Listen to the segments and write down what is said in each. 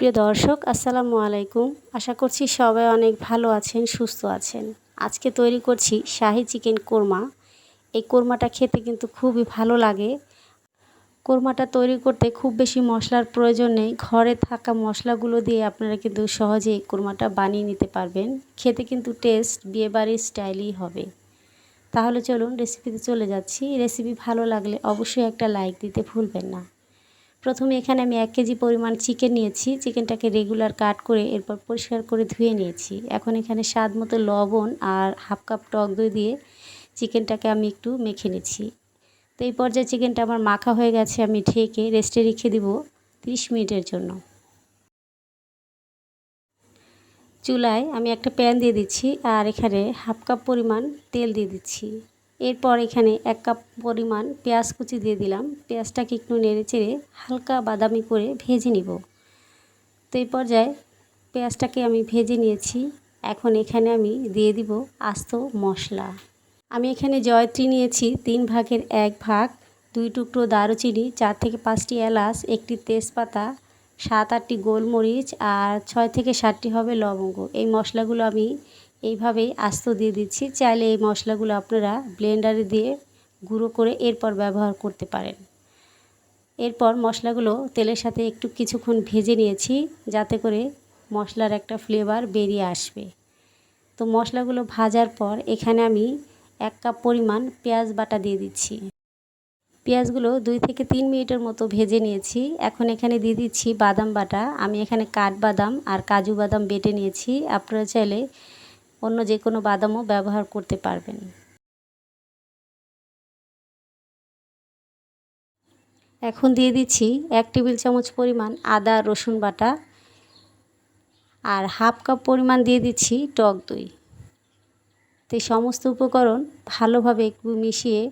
প্রিয় দর্শক, আসসালামু আলাইকুম। আশা করছি সবাই অনেক ভালো আছেন, সুস্থ আছেন। আজকে তৈরি করছি শাহি চিকেন কোরমা। এই কোরমাটা খেতে কিন্তু খুবই ভালো লাগে। কোরমাটা তৈরি করতে খুব বেশি মশলার প্রয়োজন নেই। ঘরে থাকা মশলাগুলো দিয়ে আপনারা কিন্তু সহজেই কোরমাটা বানিয়ে নিতে পারবেন। খেতে কিন্তু টেস্ট বিয়েবাড়ির স্টাইলই হবে। তাহলে চলুন রেসিপিতে চলে যাচ্ছি। রেসিপি ভালো লাগলে অবশ্যই একটা লাইক দিতে ভুলবেন না। প্রথমে এখানে আমি এক কেজি পরিমাণ চিকেন নিয়েছি। চিকেনটাকে রেগুলার কাট করে এরপর পরিষ্কার করে ধুয়ে নিয়েছি। এখন এখানে স্বাদ মতো লবণ আর হাফ কাপ টক দই দিয়ে চিকেনটাকে আমি একটু মেখে নিচ্ছি। তো এই পর্যায়ে চিকেনটা আমার মাখা হয়ে গেছে, আমি ঢেকে রেস্টে রেখে দিব 30 মিনিটের জন্য। চুলায় আমি একটা প্যান দিয়ে দিচ্ছি আর এখানে হাফ কাপ পরিমাণ তেল দিয়ে দিচ্ছি। এরপর এখানে এক কাপ পরিমাণ পেঁয়াজ কুচি দিয়ে দিলাম। পেঁয়াজটাকে একটু নেড়ে চেড়ে হালকা বাদামি করে ভেজে নিব। তো এই পর্যায়ে পেঁয়াজটাকে আমি ভেজে নিয়েছি। এখন এখানে আমি দিয়ে দিব আস্ত মশলা। আমি এখানে জয়ত্রী নিয়েছি তিন ভাগের এক ভাগ, দুই টুকরো দারুচিনি, চার থেকে পাঁচটি এলাচ, একটি তেজপাতা, সাত আটটি গোলমরিচ আর ছয় থেকে সাতটি হবে লবঙ্গ। এই মশলাগুলো আমি এইভাবেই আস্ত দিয়ে দিচ্ছি। চাইলে এই মশলাগুলো আপনারা ব্লেন্ডারে দিয়ে গুঁড়ো করে এরপর ব্যবহার করতে পারেন। এরপর মশলাগুলো তেলের সাথে একটু কিছুক্ষণ ভেজে নিয়েছি, যাতে করে মশলার একটা ফ্লেভার বেরিয়ে আসবে। তো মশলাগুলো ভাজার পর এখানে আমি এক কাপ পরিমাণ পেঁয়াজ বাটা দিয়ে দিচ্ছি। পেঁয়াজগুলো দুই থেকে তিন মিনিটের মতো ভেজে নিয়েছি। এখন এখানে দিয়ে দিচ্ছি বাদাম বাটা। আমি এখানে কাঠবাদাম আর কাজু বাদাম বেটে নিয়েছি। আপনারা চাইলে অন্য যে কোনো বাদামও ব্যবহার করতে পারবেন। এখন দিয়ে দিচ্ছি এক টেবিল চামচ পরিমাণ আদা, রসুন বাটা আর হাফ কাপ পরিমাণ দিয়ে দিচ্ছি টক দই। তো সমস্ত উপকরণ ভালোভাবে একটু মিশিয়ে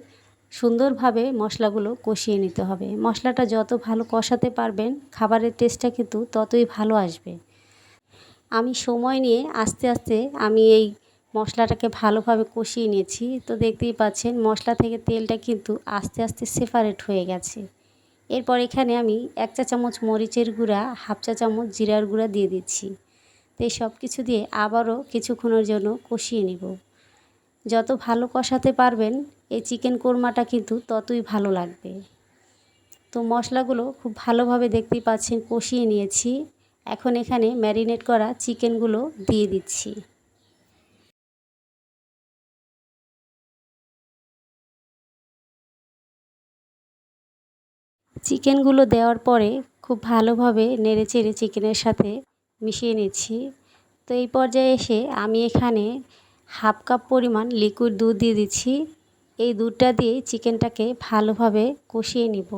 সুন্দরভাবে মশলাগুলো কষিয়ে নিতে হবে। মশলাটা যত ভালো কষাতে পারবেন, খাবারের টেস্টটা কিন্তু ততই ভালো আসবে। আমি সময় নিয়ে আস্তে আস্তে আমি এই মশলাটাকে ভালোভাবে কষিয়ে নিয়েছি। তো দেখতেই পাচ্ছেন মশলা থেকে তেলটা কিন্তু আস্তে আস্তে সেপারেট হয়ে গেছে। এরপর এখানে আমি এক চা চামচ মরিচের গুঁড়া, হাফ চা চামচ জিরার গুঁড়া দিয়ে দিচ্ছি। তো এই সব কিছু দিয়ে আবারও কিছুক্ষণের জন্য কষিয়ে নিব। যত ভালো কষাতে পারবেন, এই চিকেন কোরমাটা কিন্তু ততই ভালো লাগবে। তো মশলাগুলো খুব ভালোভাবে দেখতেই পাচ্ছেন কষিয়ে নিয়েছি। এখন এখানে ম্যারিনেট করা চিকেনগুলো দিয়ে দিচ্ছি। চিকেনগুলো দেওয়ার পরে খুব ভালোভাবে নেড়ে চেড়ে চিকেনের সাথে মিশিয়ে নিচ্ছি। তো এই পর্যায়ে এসে আমি এখানে হাফ কাপ পরিমাণ লিকুইড দুধ দিয়ে দিচ্ছি। এই দুধটা দিয়ে চিকেনটাকে ভালোভাবে কষিয়ে নিব।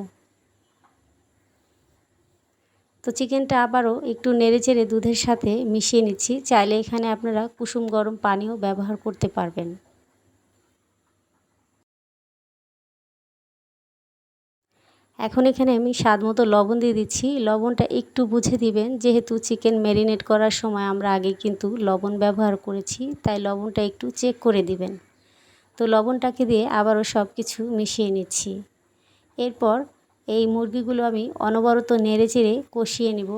তো চিকেনটা আবারও একটু নেড়ে চেড়ে দুধের সাথে মিশিয়ে নিচ্ছি। চাইলে এখানে আপনারা কুসুম গরম পানিও ব্যবহার করতে পারবেন। এখন এখানে আমি স্বাদ মতো লবণ দিয়ে দিচ্ছি। লবণটা একটু বুঝে দিবেন, যেহেতু চিকেন ম্যারিনেট করার সময় আমরা আগে কিন্তু লবণ ব্যবহার করেছি, তাই লবণটা একটু চেক করে দিবেন। তো লবণটাকে দিয়ে আবারও সব কিছু মিশিয়ে নিচ্ছি। এরপর এই মুরগিগুলো আমি অনবরত নেড়ে চেড়ে কষিয়ে নিব।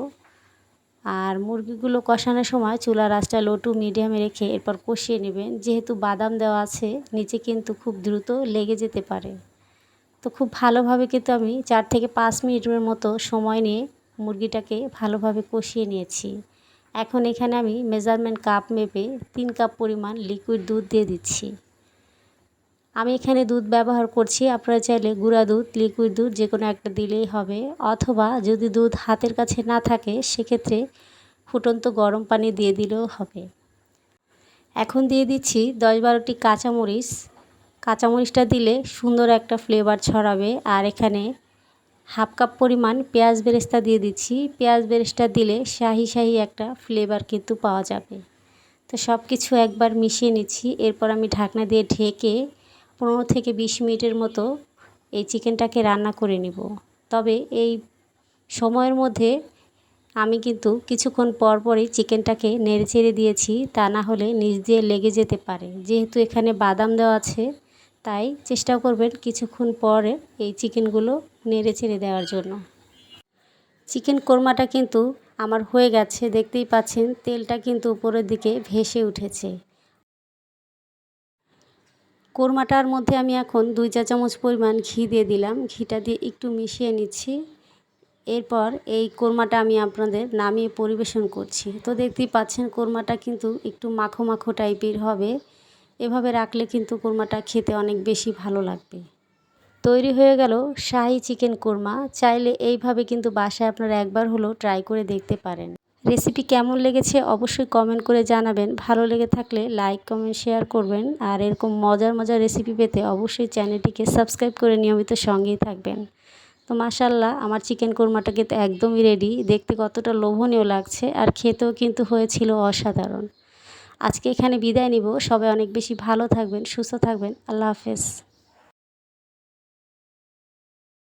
আর মুরগিগুলো কষানোর সময় চুলা রাসটা লো টু মিডিয়ামে রেখে এরপর কষিয়ে নেবেন। যেহেতু বাদাম দেওয়া আছে, নিচে কিন্তু খুব দ্রুত লেগে যেতে পারে। তো খুব ভালোভাবে কিন্তু আমি চার থেকে পাঁচ মিনিটের মতো সময় নিয়ে মুরগিটাকে ভালোভাবে কষিয়ে নিয়েছি। এখন এখানে আমি মেজারমেন্ট কাপ মেপে তিন কাপ পরিমাণ লিকুইড দুধ দিয়ে দিচ্ছি। আমি এখানে দুধ ব্যবহার করছি। আপনারা চাইলে গুঁড়া দুধ লিকুইড দুধ যে কোনো একটা দিলেই হবে। অথবা যদি দুধ হাতের কাছে না থাকে, সেক্ষেত্রে ফুটন্ত গরম পানি দিয়ে দিলেও হবে। এখন দিয়ে দিচ্ছি দশ বারোটি কাঁচামরিচ। কাঁচামরিচটা দিলে সুন্দর একটা ফ্লেভার ছড়াবে। আর এখানে হাফ কাপ পরিমাণ পেঁয়াজ বেরেস্তা দিয়ে দিচ্ছি। পেঁয়াজ বেরেস্তা দিলে শাহি শাহি একটা ফ্লেভার কিন্তু পাওয়া যাবে। তো সব কিছু একবার মিশিয়ে নিচ্ছি। এরপর আমি ঢাকনা দিয়ে ঢেকে পনেরো থেকে বিশ মিনিটের মতো এই চিকেনটাকে রান্না করে নিব। তবে এই সময়ের মধ্যে আমি কিন্তু কিছুক্ষণ পর পরই চিকেনটাকে নেড়ে চেড়ে দিয়েছি, তা না হলে নিচ দিয়ে লেগে যেতে পারে। যেহেতু এখানে বাদাম দেওয়া আছে, তাই চেষ্টা করবেন কিছুক্ষণ পরে এই চিকেনগুলো নেড়ে চেড়ে দেওয়ার জন্য। চিকেন কোরমাটা কিন্তু আমার হয়ে গেছে, দেখতেই পাচ্ছেন তেলটা কিন্তু উপরের দিকে ভেসে উঠেছে। কোরমাটার মধ্যে আমি এখন দুই চা চামচ পরিমাণ ঘি দিয়ে দিলাম। ঘিটা দিয়ে একটু মিশিয়ে নিচ্ছি। এরপর এই কোরমাটা আমি আপনাদের নামিয়ে পরিবেশন করছি। তো দেখতেই পাচ্ছেন, কোরমাটা কিন্তু একটু মাখো মাখো টাইপের হবে। এভাবে রাখলে কিন্তু কোরমাটা খেতে অনেক বেশি ভালো লাগবে। তৈরি হয়ে গেল শাহি চিকেন কোরমা। চাইলে এইভাবে কিন্তু বাসায় আপনারা একবার হলো ট্রাই করে দেখতে পারেন। রেসিপি কেমন লেগেছে অবশ্যই কমেন্ট করে জানাবেন। ভালো লেগে থাকলে লাইক কমেন্ট শেয়ার করবেন। আর এরকম মজার মজার রেসিপি পেতে অবশ্যই চ্যানেলটিকে সাবস্ক্রাইব করে নিয়মিত সঙ্গেই থাকবেন। তো মাসাল্লাহ আমার চিকেন কোরমাটা কিন্তু একদমই রেডি দেখতে কতটা লোভনীয় লাগছে আর খেতেও কিন্তু হয়েছিল অসাধারণ। আজকে এখানে বিদায় নিব। সবাই অনেক বেশি ভালো থাকবেন, সুস্থ থাকবেন। আল্লাহ হাফেজ।